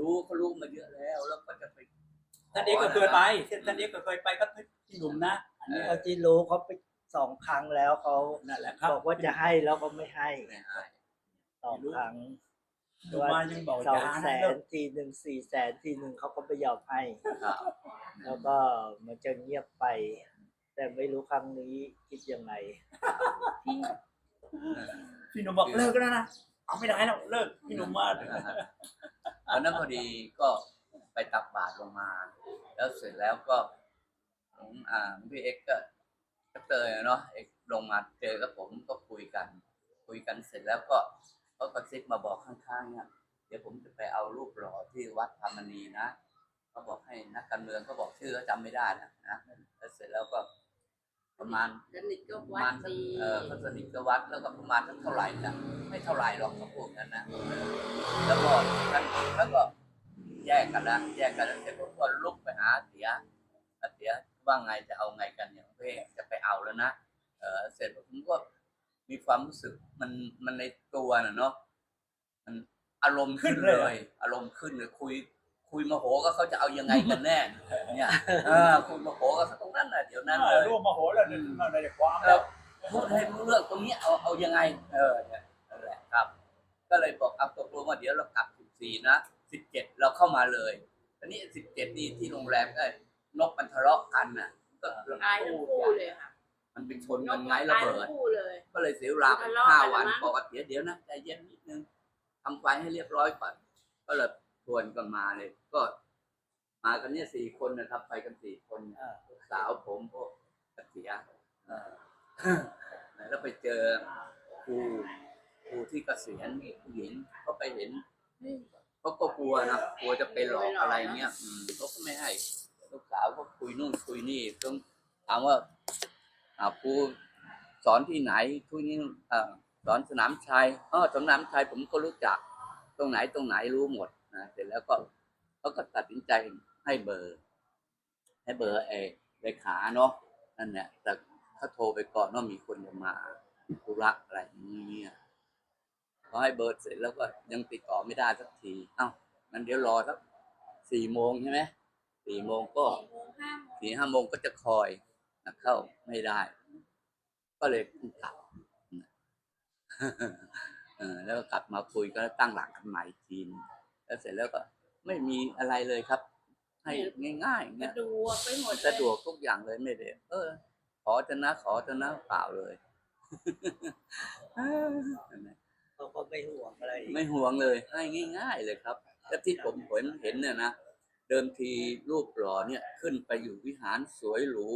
รู้เขารู้มาเยอะแล้ว แล้วก็จะไปท่านเอกก็เคยไปท่านเอกก็เคยไปก็พี่หนุ่มนะอันนี้เขาที่รู้เขาไปสองครั้งแล้วเขานั่นแหละครับบอกว่าจะให้แล้วก็ไม่ให้ไม่ให้สองครั้งหนุ่มมายังบอกสอจะงหาแสนะนทีหนึ่งสี่แสนทีหนึ่งเขาก็ไม่ยอมให้ครับแล้วก็มันจะเงียบไป แต่ไม่รู้ครั้งนี้คิดยังไงพี่พี่หนุ่มบอกเลิกแล้วนะเอาไม่ได้แล้วเลิกพี่หนุ่มมา วันนั้นพอดีก็ไปตักบาตรลงมา แล้วเสร็จแล้วก็ผมอ่าพี่เอ็กซ์ก็ก็เตยอะเนาะเอ็กซ์ลงมาเจอกับผมก็คุยกัน คุยกันเสร็จแล้วก็เขากระซิบมาบอกข้างๆเนี่ยเดี๋ยวผมจะไปเอารูปหล่อที่วัดธรรมนีนะเขาบอกให้นักการเมืองเขาบอกชื่อเขาจำไม่ได้นะนะแล้วเสร็จแล้วก็ประมาณสนิทก็ประวัมาดณสักดีเออเขาสนิทกับวัดแล้วก็ประมาณสักเท่าไหร่นะไม่เท่าไหร่หรอกเขาพูดกันนะ กกันละแยกกันแล้วเสร็จผมก็ลุกไปหาอาเสียอาเสียว่าไงจะเอาไงกันเนี่ยเพ่จะไปเอาแล้วนะเออเสร็จผมก็มีความรู้สึกมันมันในตัวน่ะเนาะมันอารมณ์ขึ้นเลย อารมณ์ขึ้นเลยคุย คุยโมโหก็เขาจะเอายังไงกันแน่ เนี่ยเออคุยโมโหก็ตรงนั้นน่ะเดี๋ยวนั้นเลยร่วมมาโหแล้วเนี่ยเราได้ความเอแล้อวพูดให้รู้เรื่องตรงนี้เอาเอายังไง เออเนี่ยนั่นแหละครับ ก็เลยบอกเอาตกลงว่าเดี๋ยวเรากลับสิบสี่นะ สิบเจ็ดเราเข้ามาเลยอันนี้สิบเจ็ดนี่ที่โรงแรมก็นกมันทะเลาะกันน่ะ ก็ตายทั้งคู่เลยค่ะมันเป็นชนกันไงระเบิตายดทั้งคู่เลย ก็เลยเสียเวลาไปทะเลาะห้ากันวันมั้ง บอกว่าเดี๋ยวเดี๋ยวนะใจเย็นนิดนึงทำไฟให้เรียบร้อยก่อน ก็เลยชวนกันมาเลย ก็ มากันเนี่ยสี่คนนะครับ ไปกันสี่คนอ่าลูกสาวผมพวกเสียเออแล้วไปเจอครูครูที่เกษียณผู้หญิงเขาไปเห็น เขาก็กลัวนะกลัวจะไปหลอกอะไรเงี้ยอืมเขาก็ไม่ให้ ลูกสาวก็คุยนู่นคุยนี่ต้องถามว่าอ่าครูสอนที่ไหนทุกนี้อ่าสอนสนามชัยเออสนามชัยผมก็รู้จัก ตรงไหนตรงไหนรู้หมดนะเสร็จแล้วก็เขาก็ตัดสินใจให้เบอร์ ให้เบอร์เอเลขาเนาะนั่นแหละแต่เขาโทรไปก่อนว่ามีคนจะมาธุระอะไรอย่างเงี้ย พอให้เบอร์เสร็จแล้วก็ยังติดต่อไม่ได้สักทีเอ้างั้นเดี๋ยวรอสักสี่โมงใช่ไหมสี่โมงก็สี่โมงห้าโมงสี่ห้าโมงก็จะคอยนะเข้าไม่ได้ ก็เลยกลับเออแล้วก็กลับมาคุยก็ตั้งหลักกันใหม่อีกทีนึงแล้วเสร็จแล้วก็ไม่มีอะไรเลยครับ ให้ง่ายๆสะเนี่ยดวกไปหมดเลยสะดวกทุกอย่างเลยไม่ได้เออ ขอจะนะขอจะนะเปล่าเลยเขาก็ ไม่ห่วงอะไรไม่ห่วงเลยให้ง่าย ๆ เลยครับแล้วที่ผมเห็นเห็นเนี่ยนะเดิมทีรูปหล่อเนี่ยขึ้นไปอยู่วิหารสวยหรู